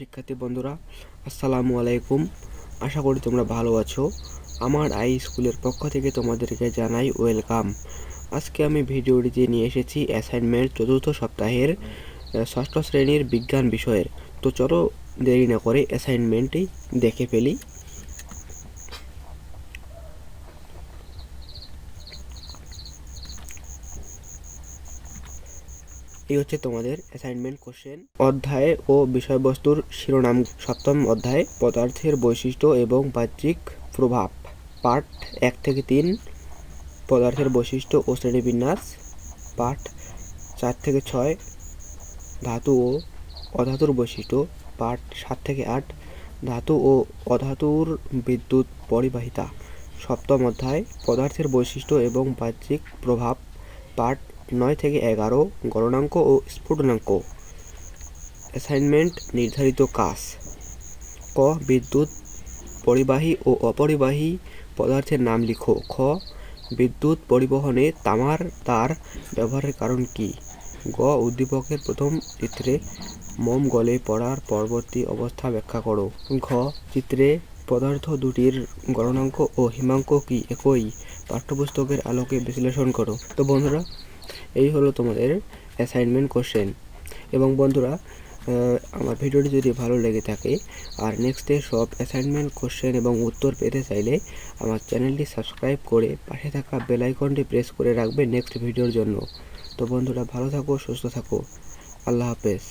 শিক্ষার্থী বন্ধুরা, আসসালামু আলাইকুম। আশা করি তোমরা ভালো আছো। আমার আই স্কুলের পক্ষ থেকে তোমাদেরকে জানাই ওয়েলকাম। আজকে আমি ভিডিওটিতে নিয়ে এসেছি অ্যাসাইনমেন্ট চতুর্থ সপ্তাহের ষষ্ঠ শ্রেণির বিজ্ঞান বিষয়ের। তো চলো দেরি না করে অ্যাসাইনমেন্টটি দেখে ফেলি। এই হচ্ছে তোমাদের অ্যাসাইনমেন্ট কোশ্চেন অধ্যায় ও বিষয়বস্তুর শিরোনাম। সপ্তম অধ্যায়, পদার্থের বৈশিষ্ট্য এবং বাহ্যিক প্রভাব। পার্ট এক থেকে তিন, পদার্থের বৈশিষ্ট্য ও শ্রেণীবিন্যাস। পার্ট চার থেকে ছয়, ধাতু ও অধাতুর বৈশিষ্ট্য। পার্ট সাত থেকে আট, ধাতু ও অধাতুর বিদ্যুৎ পরিবাহিতা। সপ্তম অধ্যায়, পদার্থের বৈশিষ্ট্য এবং বাহ্যিক প্রভাব। পার্ট নয় থেকে এগারো গণনাঙ্ক ও স্ফুটনাঙ্ক। অ্যাসাইনমেন্ট নির্ধারিত কাজ। ক, বিদ্যুৎ, পরিবাহী ও অপরিবাহী পদার্থের নাম লিখো। খ, বিদ্যুৎ পরিবহনে তামার, তার ব্যবহারের কারণ কি? গ, উদ্দীপকের প্রথম চিত্রে মোম গলে পড়ার পরবর্তী অবস্থা ব্যাখ্যা করো। ঘ, চিত্রে পদার্থ দুটির গণনাঙ্ক ও হিমাঙ্ক কি? একই। পাঠ্যপুস্তকের আলোকে বিশ্লেষণ করো। তো বন্ধুরা এই হলো তোমাদের অ্যাসাইনমেন্ট কোশ্চেন এবং বন্ধুরা আমার ভিডিওটি যদি ভালো লেগে থাকে, আর নেক্সটে সব অ্যাসাইনমেন্ট কোশ্চেন এবং উত্তর পেতে চাইলে আমার চ্যানেলটি সাবস্ক্রাইব করে পাশে থাকা বেল আইকনটি প্রেস করে রাখবে নেক্সট ভিডিওর জন্য। তো বন্ধুরা, ভালো থাকো, সুস্থ থাকো। আল্লাহ হাফেজ।